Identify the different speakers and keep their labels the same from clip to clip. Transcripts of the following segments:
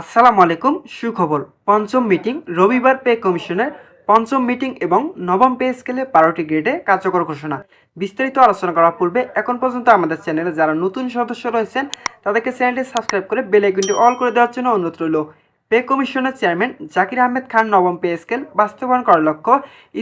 Speaker 1: আসসালামু আলাইকুম, সুখবর। পঞ্চম মিটিং, রবিবার পে কমিশনের পঞ্চম মিটিং এবং নবম পে স্কেলে বারোটি গ্রেডে কার্যকর ঘোষণা। বিস্তারিত আলোচনা করার পূর্বে এখন পর্যন্ত আমাদের চ্যানেলে যারা নতুন সদস্য রয়েছেন, তাদেরকে চ্যানেলটি সাবস্ক্রাইব করে বেল আইকনটি অল করে দেওয়ার জন্য অনুরোধ রইল। পে কমিশনের চেয়ারম্যান জাকির আহমেদ খান নবম পে স্কেল বাস্তবায়ন করার লক্ষ্য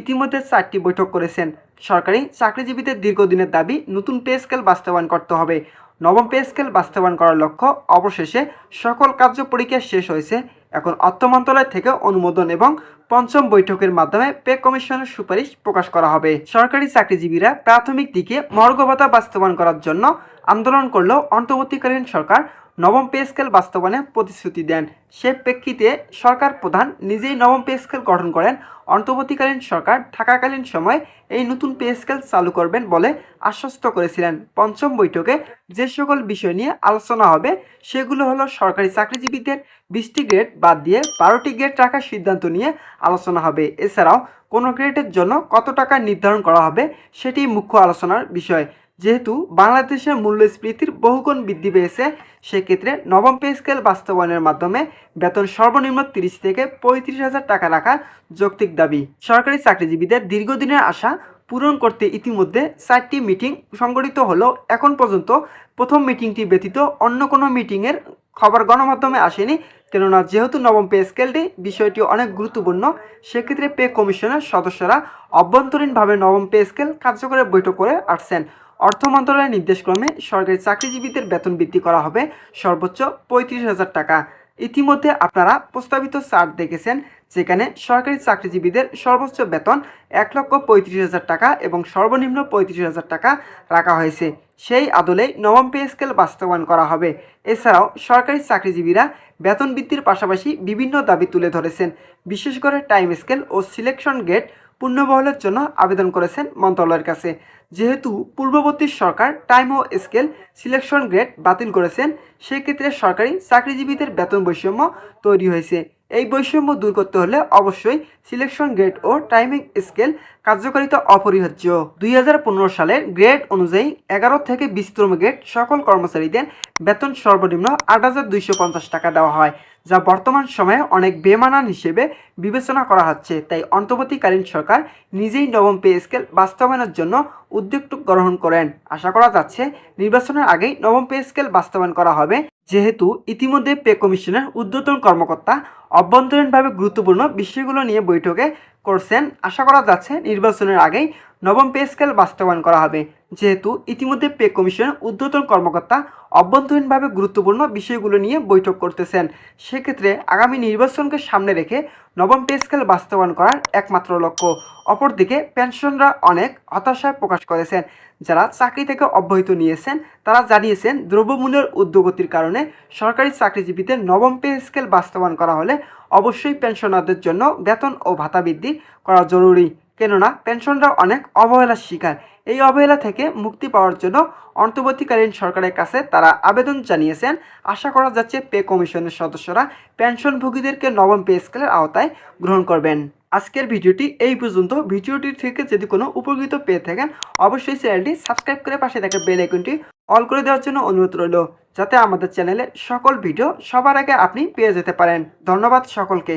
Speaker 1: ইতিমধ্যে চারটি বৈঠক করেছেন। সরকারি চাকরিজীবীদের দীর্ঘদিনের দাবি, নতুন পে স্কেল বাস্তবায়ন করতে হবে। নবম পে স্কেল বাস্তবায়ন করার লক্ষ্য অবশেষে সকল কার্য পরীক্ষা শেষ হয়েছে। এখন অর্থ মন্ত্রণালয় থেকে অনুমোদন এবং পঞ্চম বৈঠকের মাধ্যমে পে কমিশনের সুপারিশ প্রকাশ করা হবে। সরকারি চাকরিজীবীরা প্রাথমিক দিকে মর্গ ভাতা বাস্তবায়ন করার জন্য আন্দোলন করলেও অন্তর্বর্তীকালীন সরকার নবম পে স্কেল বাস্তবায়নে প্রতিশ্রুতি দেন। সে প্রেক্ষিতে সরকার প্রধান নিজেই নবম পে স্কেল গঠন করেন। অন্তর্বর্তীকালীন সরকার থাকাকালীন সময়ে এই নতুন পে স্কেল চালু করবেন বলে আশ্বস্ত করেছিলেন। পঞ্চম বৈঠকে যে সকল বিষয় নিয়ে আলোচনা হবে, সেগুলো হলো সরকারি চাকরিজীবীদের বিশটি গ্রেড বাদ দিয়ে বারোটি গ্রেড রাখার সিদ্ধান্ত নিয়ে আলোচনা হবে। এছাড়াও, কোনো গ্রেডের জন্য কত টাকা নির্ধারণ করা হবে সেটি মুখ্য আলোচনার বিষয়। যেহেতু বাংলাদেশের মূল্যস্ফীতির বহুগুণ বৃদ্ধি পেয়েছে, সেক্ষেত্রে নবম পে স্কেল বাস্তবায়নের মাধ্যমে বেতন সর্বনিম্ন তিরিশ থেকে পঁয়ত্রিশ হাজার টাকা রাখার যৌক্তিক দাবি। সরকারি চাকরিজীবীদের দীর্ঘদিনের আশা পূরণ করতে ইতিমধ্যে চারটি মিটিং সংগঠিত হলেও এখন পর্যন্ত প্রথম মিটিংটি ব্যতীত অন্য কোনো মিটিংয়ের খবর গণমাধ্যমে আসেনি কেননা যেহেতু নবম পে স্কেলটি বিষয়টি অনেক গুরুত্বপূর্ণ, সেক্ষেত্রে পে কমিশনের সদস্যরা অভ্যন্তরীণভাবে নবম পে স্কেল কার্যকরে বৈঠক করে আসছেন। অর্থ মন্ত্রণালয়ের নির্দেশক্রমে সরকারি চাকরিজীবীদের বেতন বৃদ্ধি করা হবে সর্বোচ্চ পঁয়ত্রিশ হাজার টাকা। ইতিমধ্যে আপনারা প্রস্তাবিত চার্ট দেখেছেন, যেখানে সরকারি চাকরিজীবীদের সর্বোচ্চ বেতন এক লক্ষ পঁয়ত্রিশ হাজার টাকা এবং সর্বনিম্ন পঁয়ত্রিশ হাজার টাকা রাখা হয়েছে। সেই আদলে নবম পে স্কেল বাস্তবায়ন করা হবে। এছাড়াও সরকারি চাকরিজীবীরা বেতন বৃদ্ধির পাশাপাশি বিভিন্ন দাবি তুলে ধরেছেন। বিশেষ করে টাইম স্কেল ও সিলেকশন গেট পুনর্বহলের জন্য আবেদন করেছেন মন্ত্রণালয়ের কাছে। যেহেতু পূর্ববর্তী সরকার টাইম ও স্কেল সিলেকশন গ্রেড বাতিল করেছেন, সেক্ষেত্রে সরকারি চাকরিজীবীদের বেতন বৈষম্য তৈরি হয়েছে। এই বৈষম্য দূর করতে হলে অবশ্যই সিলেকশন গ্রেড ও টাইমিং স্কেল কার্যকারিতা অপরিহার্য। দুই হাজার পনেরো সালের গ্রেড অনুযায়ী এগারো থেকে বিশতম গ্রেড সকল কর্মচারীদের বেতন সর্বনিম্ন আট হাজার দুইশো পঞ্চাশ টাকা দেওয়া হয়। যা বর্তমান সময়ে অনেক বেমানান হিসেবে বিবেচনা করা হচ্ছে। তাই অন্তর্বর্তীকালীন সরকার নিজেই নবম পে স্কেল বাস্তবায়নের জন্য উদ্যোগ গ্রহণ করেন। আশা করা যাচ্ছে, নির্বাচনের আগেই নবম পে স্কেল বাস্তবায়ন করা হবে। যেহেতু ইতিমধ্যে পে কমিশনের ঊর্ধ্বতন কর্মকর্তা অভ্যন্তরীণভাবে গুরুত্বপূর্ণ বিষয়গুলো নিয়ে বৈঠকে করছেন। আশা করা যাচ্ছে, নির্বাচনের আগেই নবম পে স্কেল বাস্তবায়ন করা হবে। যেহেতু ইতিমধ্যে পে কমিশনের ঊর্ধ্বতন কর্মকর্তা অভ্যন্তরীণভাবে গুরুত্বপূর্ণ বিষয়গুলো নিয়ে বৈঠক করতেছেন। সেক্ষেত্রে আগামী নির্বাচনকে সামনে রেখে নবম পে স্কেল বাস্তবায়ন করার একমাত্র লক্ষ্য। অপরদিকে পেনশনরা অনেক হতাশায় প্রকাশ করেছেন। যারা চাকরি থেকে অব্যাহত নিয়েছেন, তারা জানিয়েছেন দ্রব্যমূল্যের উদ্যোগতির কারণে সরকারি চাকরিজীবীদের নবম পে স্কেল বাস্তবায়ন করা হলে অবশ্যই পেনশনারদের জন্য বেতন ও ভাতা বৃদ্ধি করা জরুরি। কেননা পেনশনরা অনেক অবহেলার শিকার। এই অবহেলা থেকে মুক্তি পাওয়ার জন্য অন্তর্বর্তীকালীন সরকারের কাছে তারা আবেদন জানিয়েছেন। আশা করা যাচ্ছে পে কমিশনের সদস্যরা পেনশনভোগীদেরকে নবম পে স্কেলের আওতায় গ্রহণ করবেন। আজকের ভিডিওটি এই পর্যন্ত। ভিডিওটি থেকে যদি কোনো উপকৃত পেয়ে থাকেন, অবশ্যই চ্যানেলটি সাবস্ক্রাইব করে পাশে থাকা বেল আইকনটি অল করে দেওয়ার জন্য অনুরোধ রইল, যাতে আমাদের চ্যানেলে সকল ভিডিও সবার আগে আপনি পেয়ে যেতে পারেন। ধন্যবাদ সকলকে।